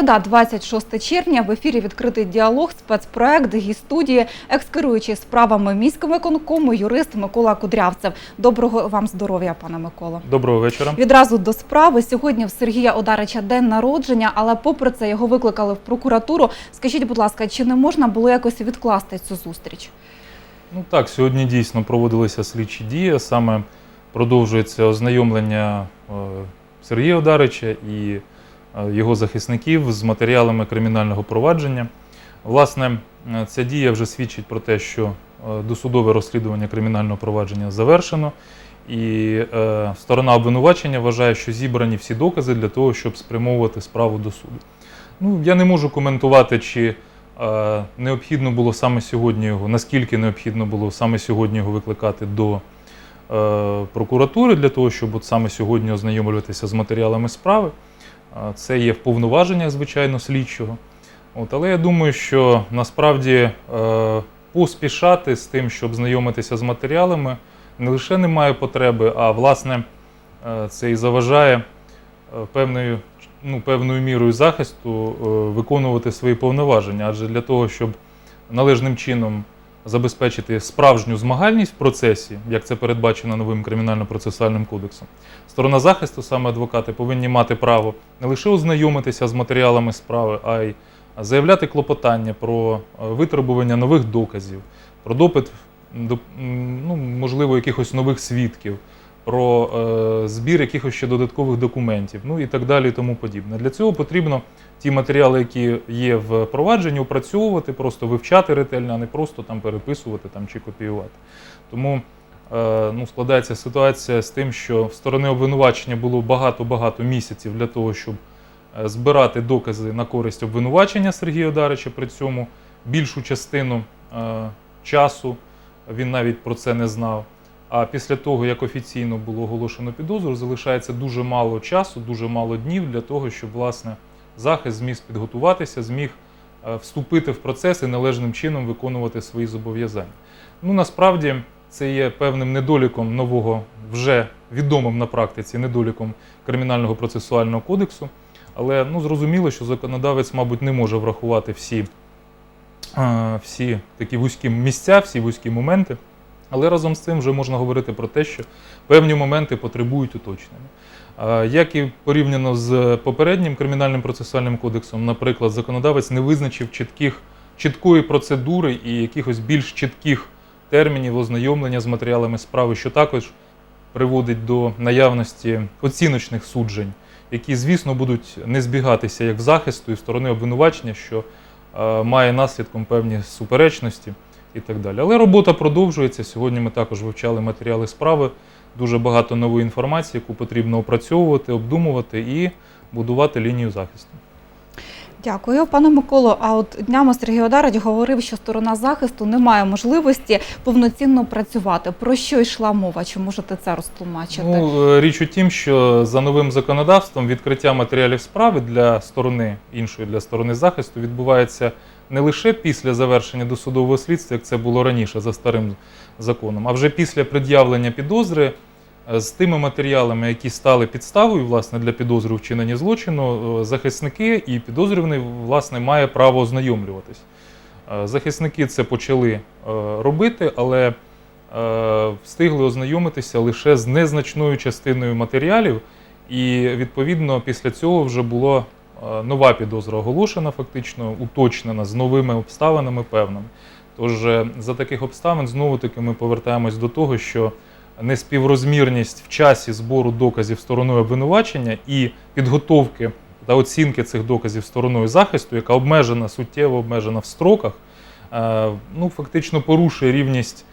Середа, 26 червня, в ефірі відкритий діалог, спецпроект, гість-студії, екскеруючий справами міського виконкому, юрист Микола Кудрявцев. Доброго вам здоров'я, пане Миколо. Доброго вечора. Відразу до справи. Сьогодні в Сергія Одарича день народження, але попри це його викликали в прокуратуру. Скажіть, будь ласка, чи не можна було якось відкласти цю зустріч? Ну так, сьогодні дійсно проводилися слідчі дії. Саме продовжується ознайомлення е, Сергія Одарича і його захисників з матеріалами кримінального провадження. Власне, е, ця дія вже свідчить про те, що е, досудове розслідування кримінального провадження завершено, і е, сторона обвинувачення вважає, що зібрані всі докази для того, щоб спрямовувати справу до суду. Ну, я не можу коментувати, чи е, необхідно було саме сьогодні його, наскільки необхідно було саме сьогодні його викликати до е, прокуратури для того, щоб от саме сьогодні ознайомлюватися з матеріалами справи. Це є в повноваженнях, звичайно, слідчого. От, але я думаю, що насправді е, поспішати з тим, щоб знайомитися з матеріалами, не лише немає потреби, а власне е, це і заважає е, певною, ну, певною мірою захисту е, виконувати свої повноваження. Адже для того, щоб належним чином забезпечити справжню змагальність в процесі, як це передбачено новим кримінально-процесуальним кодексом, сторона захисту, саме адвокати, повинні мати право не лише ознайомитися з матеріалами справи, а й заявляти клопотання про е, витребування нових доказів, про допит до- ну, можливо, якихось нових свідків, про е, збір якихось ще додаткових документів, ну і так далі, і тому подібне. Для цього потрібно ті матеріали, які є в провадженні, опрацьовувати, просто вивчати ретельно, а не просто там переписувати там, чи копіювати. Тому е, ну, складається ситуація з тим, що в сторони обвинувачення було багато-багато місяців для того, щоб е, збирати докази на користь обвинувачення Сергія Одарича. При цьому більшу частину е, часу він навіть про це не знав. А після того, як офіційно було оголошено підозру, залишається дуже мало часу, дуже мало днів для того, щоб власне захист зміг підготуватися, зміг е, вступити в процес і належним чином виконувати свої зобов'язання. Ну насправді це є певним недоліком нового, вже відомим на практиці недоліком кримінального процесуального кодексу. Але ну зрозуміло, що законодавець, мабуть, не може врахувати всі, е, всі такі вузькі місця, всі вузькі моменти. Але разом з цим вже можна говорити про те, що певні моменти потребують уточнення. Як і порівняно з попереднім кримінальним процесуальним кодексом, наприклад, законодавець не визначив чітких, чіткої процедури і якихось більш чітких термінів ознайомлення з матеріалами справи, що також приводить до наявності оціночних суджень, які, звісно, будуть не збігатися як захисту і сторони обвинувачення, що має наслідком певні суперечності і так далі. Але робота продовжується. Сьогодні ми також вивчали матеріали справи, дуже багато нової інформації, яку потрібно опрацьовувати, обдумувати і будувати лінію захисту. Дякую, пане Миколо. А от днями Сергій Одарич говорив, що сторона захисту не має можливості повноцінно працювати. Про що йшла мова? Чи можете це розтлумачити? Ну, е, річ у тім, що за новим законодавством відкриття матеріалів справи для сторони іншої, для сторони захисту відбувається не лише після завершення досудового слідства, як це було раніше за старим законом, а вже після пред'явлення підозри е, з тими матеріалами, які стали підставою власне для підозри у вчиненні злочину, е, захисники і підозрюваний власне має право ознайомлюватись. Е, Захисники це почали робити, але встигли ознайомитися лише з незначною частиною матеріалів, і відповідно після цього вже була е, нова підозра оголошена, фактично уточнена з новими обставинами певними. Тож е, за таких обставин знову таки ми повертаємось до того, що неспіврозмірність в часі збору доказів стороною обвинувачення і підготовки та оцінки цих доказів стороною захисту, яка обмежена, суттєво обмежена в строках, е, ну, фактично порушує рівність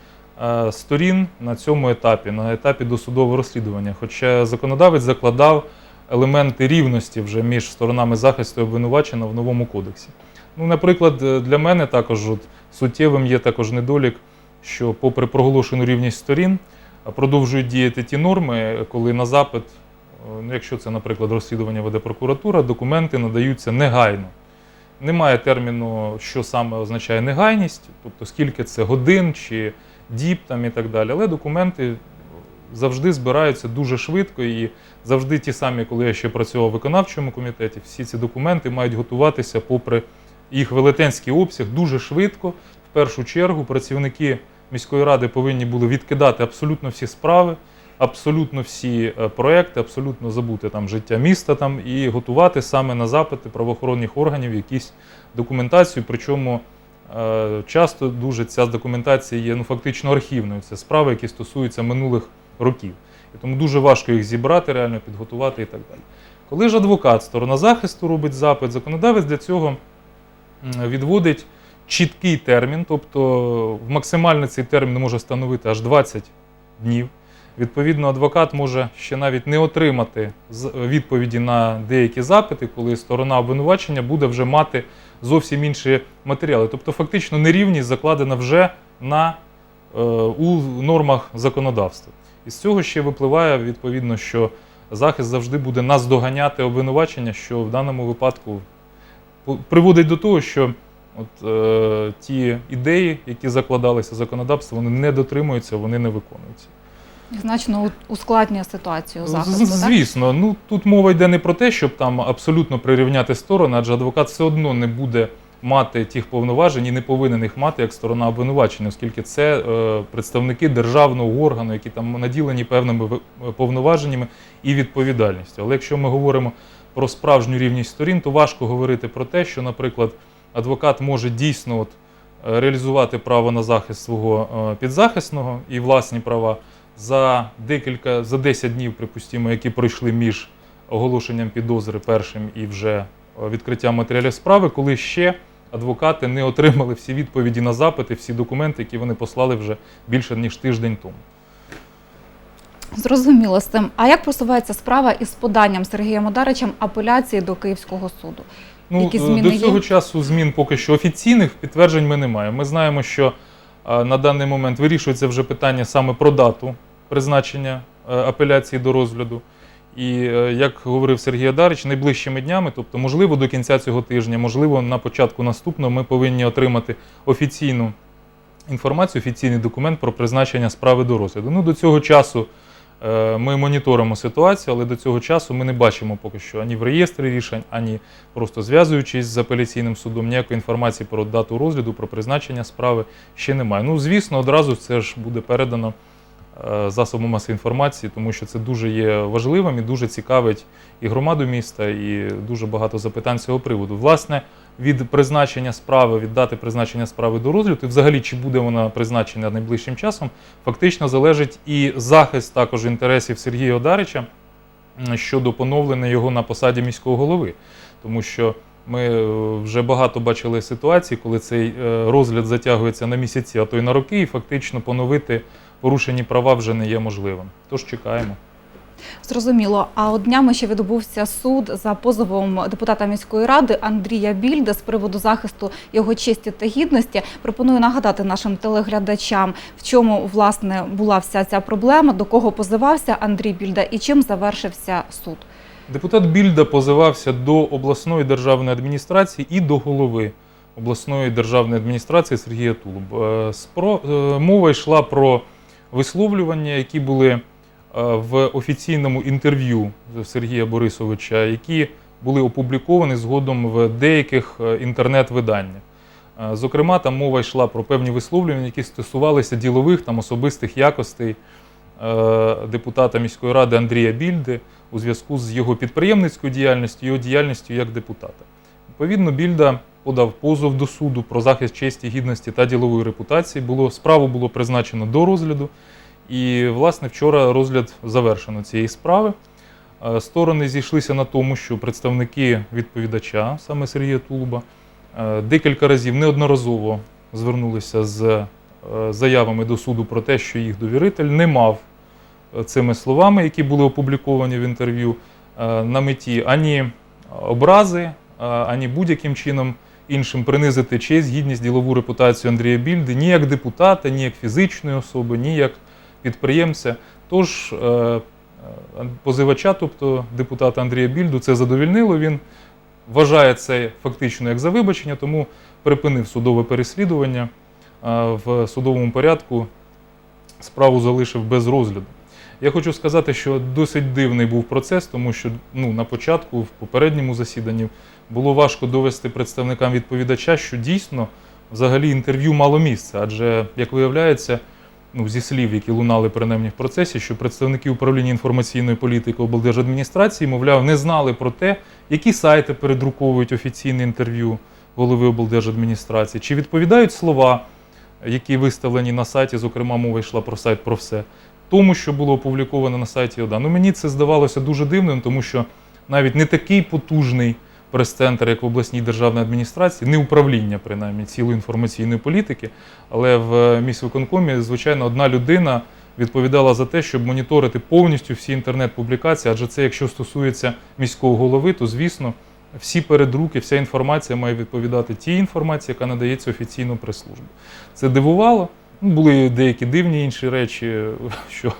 е, сторін на цьому етапі, на етапі досудового розслідування. Хоча законодавець закладав елементи рівності вже між сторонами захисту і обвинувачення в новому кодексі. Ну, наприклад, е, для мене також от, суттєвим є також недолік, що, попри проголошену рівність сторін, продовжують діяти ті норми, коли на запит, е, ну, якщо це, наприклад, розслідування веде прокуратура, документи надаються негайно. Немає терміну, що саме означає негайність, тобто скільки це годин чи діб там і так далі. Але документи завжди збираються дуже швидко і завжди ті самі, коли я ще працював в виконавчому комітеті, всі ці документи мають готуватися попри їх велетенський обсяг дуже швидко. В першу чергу працівники міської ради повинні були відкидати абсолютно всі справи, абсолютно всі е, проекти, абсолютно забути там життя міста там і готувати саме на запити правоохоронних органів якісь документацію. Причому е, часто дуже ця документація є ну, фактично архівною. Це справи, які стосуються минулих років. І тому дуже важко їх зібрати, реально підготувати і так далі. Коли ж адвокат, сторона захисту робить запит, законодавець для цього відводить чіткий термін, тобто максимально цей термін може становити аж 20 днів. Відповідно, адвокат може ще навіть не отримати з- відповіді на деякі запити, коли сторона обвинувачення буде вже мати зовсім інші матеріали. Тобто, фактично, нерівність закладена вже на, е, у нормах законодавства. І з цього ще випливає відповідно, що захист завжди буде наздоганяти обвинувачення, що в даному випадку приводить до того, що от, е, ті ідеї, які закладалися в законодавство, вони не дотримуються, вони не виконуються. Значно ускладнює ситуацію захисту. з- так? Звісно, ну тут мова йде не про те, щоб там абсолютно прирівняти сторони, адже адвокат все одно не буде мати тих повноважень і не повинен їх мати як сторона обвинувачення, оскільки це е, представники державного органу, які там наділені певними ви- повноваженнями і відповідальністю. Але якщо ми говоримо про справжню рівність сторін, то важко говорити про те, що, наприклад, адвокат може дійсно от, е, реалізувати право на захист свого е, підзахисного і власні права за декілька за 10 днів, припустимо, які пройшли між оголошенням підозри першим і вже відкриттям матеріалів справи, коли ще адвокати не отримали всі відповіді на запити, всі документи, які вони послали вже більше ніж тиждень тому. Зрозуміло з цим. А як просувається справа із поданням Сергієм Одаричем апеляції до Київського суду? Ну, Які е, зміни до цього є? часу змін поки що офіційних підтверджень ми не маємо. Ми знаємо, що е, на даний момент вирішується вже питання саме про дату призначення е, апеляції до розгляду. І е, як говорив Сергій Адарич, найближчими днями, тобто, можливо, до кінця цього тижня, можливо, на початку наступного, ми повинні отримати офіційну інформацію, офіційний документ про призначення справи до розгляду. Ну, до цього часу е, ми моніторимо ситуацію, але до цього часу ми не бачимо поки що ані в реєстрі рішень, ані просто зв'язуючись з апеляційним судом, ніякої інформації про дату розгляду, про призначення справи ще немає. Ну, звісно, одразу це ж буде передано е, засобам масової інформації, тому що це дуже є важливим і дуже цікавить і громаду міста, і дуже багато запитань з цього приводу. Власне, від призначення справи, від дати призначення справи до розгляду, і взагалі чи буде вона призначена найближчим часом, фактично залежить і захист також інтересів Сергія Одарича щодо поновлення його на посаді міського голови. Тому що ми е, вже багато бачили ситуацій, коли цей е, розгляд затягується на місяці, а то й на роки, і фактично поновити порушені права вже не є можливим. Тож чекаємо. Зрозуміло. А от днями ще відбувся суд за позовом депутата міської ради Андрія Більда з приводу захисту його честі та гідності. Пропоную нагадати нашим телеглядачам, в чому власне була вся ця проблема, до кого позивався Андрій Більда і чим завершився суд. Депутат Більда позивався до обласної державної адміністрації і до голови обласної державної адміністрації Сергія Тулуб. Е, е, Мова йшла про висловлювання, які були е, в офіційному інтерв'ю Сергія Борисовича, які були опубліковані згодом в деяких е, інтернет-виданнях. Е, Зокрема, там мова йшла про певні висловлювання, які стосувалися ділових там особистих якостей депутата міської ради Андрія Більди у зв'язку з його підприємницькою діяльністю, його діяльністю як депутата. Відповідно, Більда подав позов до суду про захист честі, гідності та ділової репутації. Було, справу було призначено до розгляду. І, власне, вчора розгляд завершено цієї справи. Е, Сторони зійшлися на тому, що представники відповідача, саме Сергія Тулуба, е, декілька разів неодноразово звернулися з е, заявами до суду про те, що їх довіритель не мав цими словами, які були опубліковані в інтерв'ю, на меті ані образи, ані будь-яким чином іншим принизити честь, гідність, ділову репутацію Андрія Більди ні як депутата, ні як фізичної особи, ні як підприємця. Тож е, е, позивача, тобто депутата Андрія Більду, це задовільнило. Він вважає це фактично як за вибачення, тому припинив судове переслідування. Е, В судовому порядку справу залишив без розгляду. Я хочу сказати, що досить дивний був процес, тому що ну, на початку, в попередньому засіданні, було важко довести представникам відповідача, що дійсно взагалі інтерв'ю мало місця. Адже, як виявляється, ну, зі слів, які лунали принаймні в процесі, що представники управління інформаційної політики облдержадміністрації, мовляв, не знали про те, які сайти передруковують офіційне інтерв'ю голови облдержадміністрації, чи відповідають слова, які виставлені на сайті, зокрема, мова йшла про сайт про все, тому, що було опубліковано на сайті ОДА. Ну, мені це здавалося дуже дивним, тому що навіть не такий потужний прес-центр, як в обласній державній адміністрації, не управління, принаймні, цілої інформаційної політики, але в міськвиконкомі, звичайно, одна людина відповідала за те, щоб моніторити повністю всі інтернет-публікації, адже це, якщо стосується міського голови, то звісно. Всі передруки, вся інформація має відповідати тій інформації, яка надається офіційно прес-службі. Це дивувало. Були деякі дивні інші речі, що,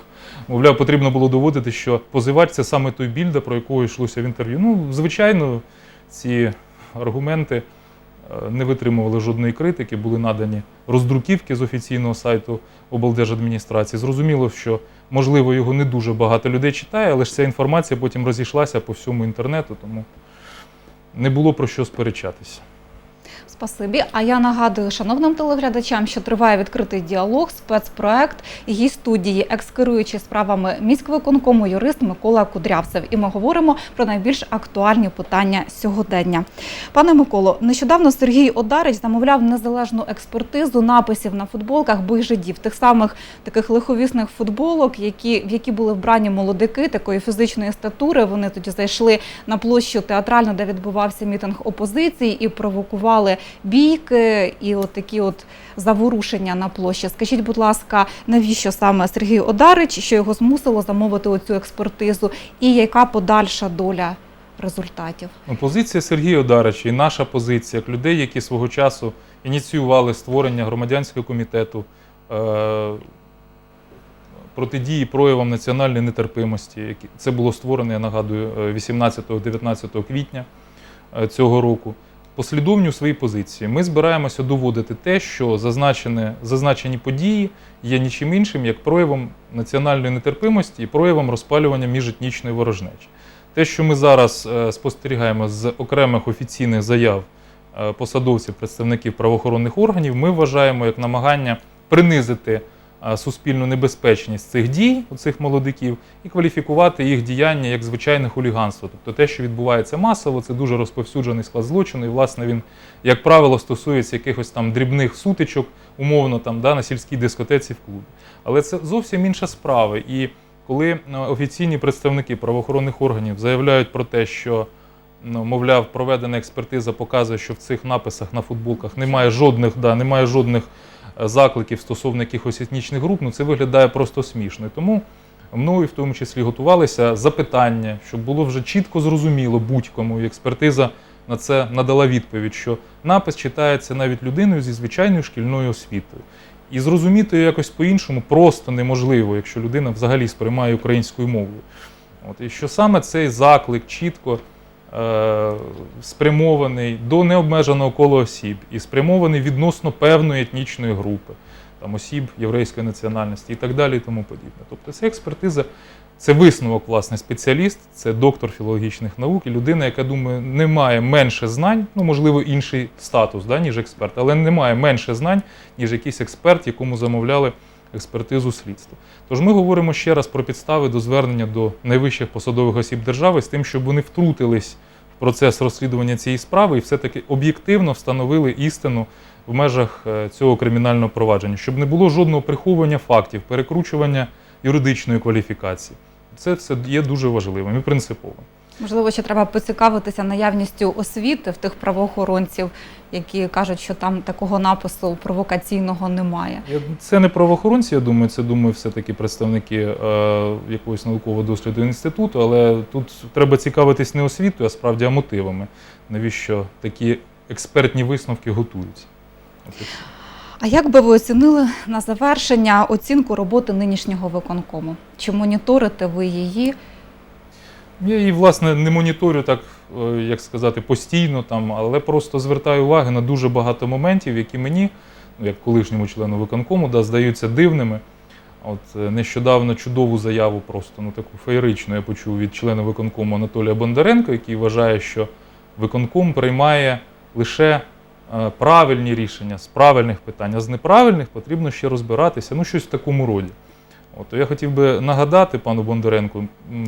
мовляв, потрібно було доводити, що позивач це саме той більда, про якого йшлося в інтерв'ю. Ну, звичайно, ці аргументи е, не витримували жодної критики, були надані роздруківки з офіційного сайту облдержадміністрації. Зрозуміло, що можливо його не дуже багато людей читає, але ж ця інформація потім розійшлася по всьому інтернету, тому не було про що сперечатися. Спасибі. А я нагадую шановним телеглядачам, що триває відкритий діалог, спецпроект. Її студії, екскеруючи справами міськвиконкому юрист Микола Кудрявцев. І ми говоримо про найбільш актуальні питання сьогодення. Пане Миколо, нещодавно Сергій Одарич замовляв незалежну експертизу написів на футболках бойжидів, тих самих таких лиховісних футболок, які, в які були вбрані молодики такої фізичної статури. Вони тоді зайшли на площу театральну, де відбувався мітинг опозиції, і провокували бійки і от такі от заворушення на площі. Скажіть, будь ласка, навіщо саме Сергій Одарич, що його змусило замовити оцю експертизу, і яка подальша доля результатів? Ну, Позиція Сергія Одарича і наша позиція як людей, які свого часу ініціювали створення громадянського комітету е- протидії проявам національної нетерпимості. Це було створено, я нагадую, е, 18-19 квітня е, цього року. Послідовні у своїй позиції. Ми збираємося доводити те, що зазначені, зазначені події є нічим іншим, як проявом національної нетерпимості і проявом розпалювання міжетнічної ворожнечі. Те, що ми зараз е, спостерігаємо з окремих офіційних заяв е, посадовців, представників правоохоронних органів, ми вважаємо як намагання принизити суспільну небезпечність цих дій цих молодиків і кваліфікувати їх діяння як звичайне хуліганство. Тобто те, що відбувається масово, це дуже розповсюджений склад злочину, і власне він, як правило, стосується якихось там дрібних сутичок, умовно там да, на сільській дискотеці в клубі. Але це зовсім інша справа. І коли е, офіційні представники правоохоронних органів заявляють про те, що ну, мовляв, проведена експертиза показує, що в цих написах на футболках немає жодних, да, немає жодних закликів стосовно якихось етнічних груп, ну це виглядає просто смішно. Тому мною в тому числі готувалися запитання, щоб було вже чітко зрозуміло будь-кому, і експертиза на це надала відповідь, що напис читається навіть людиною зі звичайною шкільною освітою. І зрозуміти якось по-іншому просто неможливо, якщо людина взагалі сприймає українською мовою. От, і що саме цей заклик чітко спрямований до необмеженого кола осіб і спрямований відносно певної етнічної групи, там, осіб єврейської національності і так далі, і тому подібне. Тобто це експертиза, це висновок, власне, спеціаліст, це доктор філологічних наук і людина, яка думаю, не має менше знань, ну можливо, інший статус, да, ніж експерт, але не має менше знань, ніж якийсь експерт, якому замовляли експертизу слідства. Тож ми говоримо ще раз про підстави до звернення до найвищих посадових осіб держави з тим, щоб вони втрутились в процес розслідування цієї справи і все-таки об'єктивно встановили істину в межах е, цього кримінального провадження, щоб не було жодного приховування фактів, перекручування юридичної кваліфікації. Це все є дуже важливим і принциповим. Можливо, ще треба поцікавитися наявністю освіти в тих правоохоронців, які кажуть, що там такого напису провокаційного немає. Це не правоохоронці, я думаю, це думаю, все-таки представники е, якогось наукового досліду інституту, але тут треба цікавитись не освітою, а справді а мотивами. Навіщо такі експертні висновки готуються? А як би ви оцінили на завершення оцінку роботи нинішнього виконкому? Чи моніторите ви її? Я її, власне, не моніторю так, е, як сказати, постійно, там, але просто звертаю увагу на дуже багато моментів, які мені, ну, як колишньому члену виконкому, да, здаються дивними. От е, нещодавно чудову заяву, просто ну таку феєричну я почув від члена виконкому Анатолія Бондаренко, який вважає, що виконком приймає лише е, правильні рішення з правильних питань, а з неправильних потрібно ще розбиратися. Ну, щось в такому роді. От я хотів би нагадати пану Бондаренку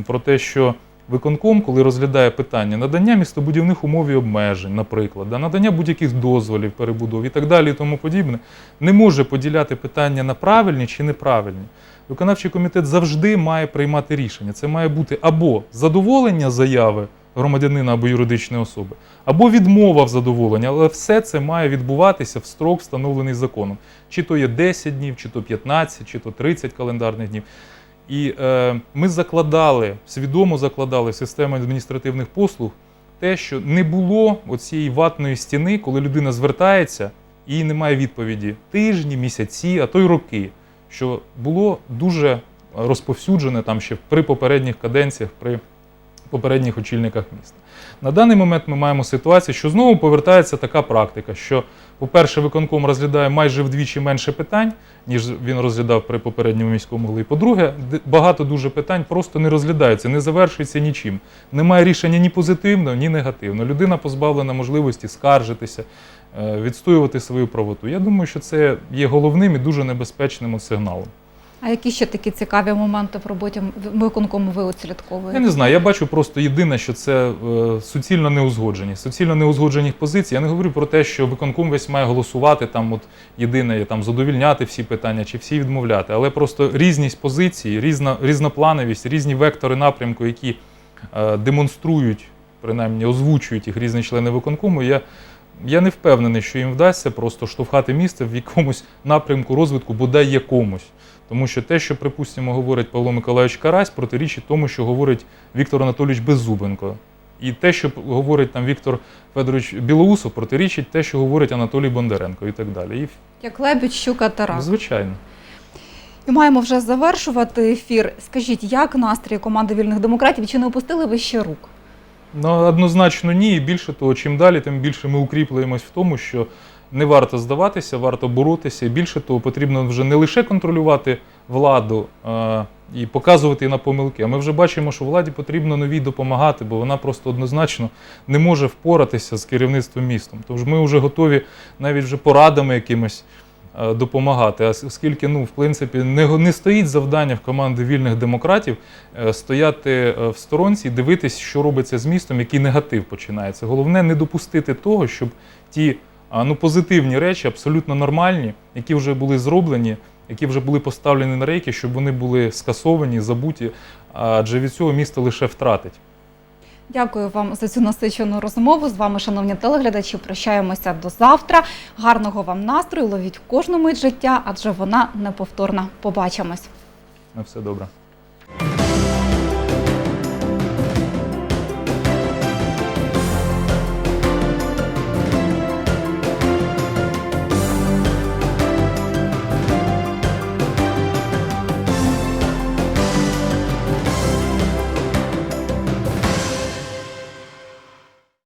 про те, що виконком, коли розглядає питання надання містобудівних умов і обмежень, наприклад, да, надання будь-яких дозволів, перебудов і так далі, і тому подібне, не може поділяти питання на правильні чи неправильні. Виконавчий комітет завжди має приймати рішення. Це має бути або задоволення заяви громадянина або юридичної особи, або відмова в задоволенні, але все це має відбуватися в строк, встановлений законом. Чи то є 10 днів, чи то 15, чи то 30 календарних днів. І е, ми закладали, свідомо закладали в систему адміністративних послуг те, що не було оцієї ватної стіни, коли людина звертається і немає відповіді тижні, місяці, а то й роки. Що було дуже розповсюджене там ще при попередніх каденціях, при попередніх очільниках міста. На даний момент ми маємо ситуацію, що знову повертається така практика, що, по-перше, виконком розглядає майже вдвічі менше питань, ніж він розглядав при попередньому міському голові. По-друге, багато дуже питань просто не розглядаються, не завершується нічим. Немає рішення ні позитивного, ні негативного. Людина позбавлена можливості скаржитися, е, відстоювати свою правоту. Я думаю, що це є головним і дуже небезпечним сигналом. А які ще такі цікаві моменти в роботі виконкому ви Я не знаю, я бачу просто єдине, що це е, суцільно неузгоджені. Суцільно неузгоджені позиції. Я не говорю про те, що виконком весь має голосувати там, от єдине там задовільняти всі питання чи всі відмовляти, але просто різність позицій, різна різноплановість, різні вектори напрямку, які е, демонструють, принаймні озвучують їх різні члени виконкому. Я, я не впевнений, що їм вдасться просто штовхати місце в якомусь напрямку розвитку, бодай якомусь. Тому що те, що, припустимо, говорить Павло Миколайович Карась, протирічить тому, що говорить Віктор Анатолійович Беззубенко. І те, що говорить там Віктор Федорович Білоусов, протирічить те, що говорить Анатолій Бондаренко і так далі. І, Як лебідь, щука тарак. звичайно. І маємо вже завершувати ефір. Скажіть, як настрій команди вільних демократів? Чи не опустили ви ще рук? Ну, однозначно ні. І більше того, чим далі, тим більше ми укріплюємось в тому, що не варто здаватися, варто боротися. І більше того, потрібно вже не лише контролювати владу е, і показувати на помилки. А ми вже бачимо, що владі потрібно новій допомагати, бо вона просто однозначно не може впоратися з керівництвом містом. Тож ми вже готові навіть вже порадами якимось допомагати. Оскільки, ну, в принципі, не, не стоїть завдання в команди вільних демократів е, стояти е, в сторонці і дивитись, що робиться з містом, який негатив починається. Головне не допустити того, щоб ті ну, позитивні речі, абсолютно нормальні, які вже були зроблені, які вже були поставлені на рейки, щоб вони були скасовані, забуті, адже від цього місто лише втратить. Дякую вам за цю насичену розмову. З вами, шановні телеглядачі, прощаємося до завтра. Гарного вам настрою, ловіть кожну мить життя, адже вона неповторна. Побачимось. На все добре.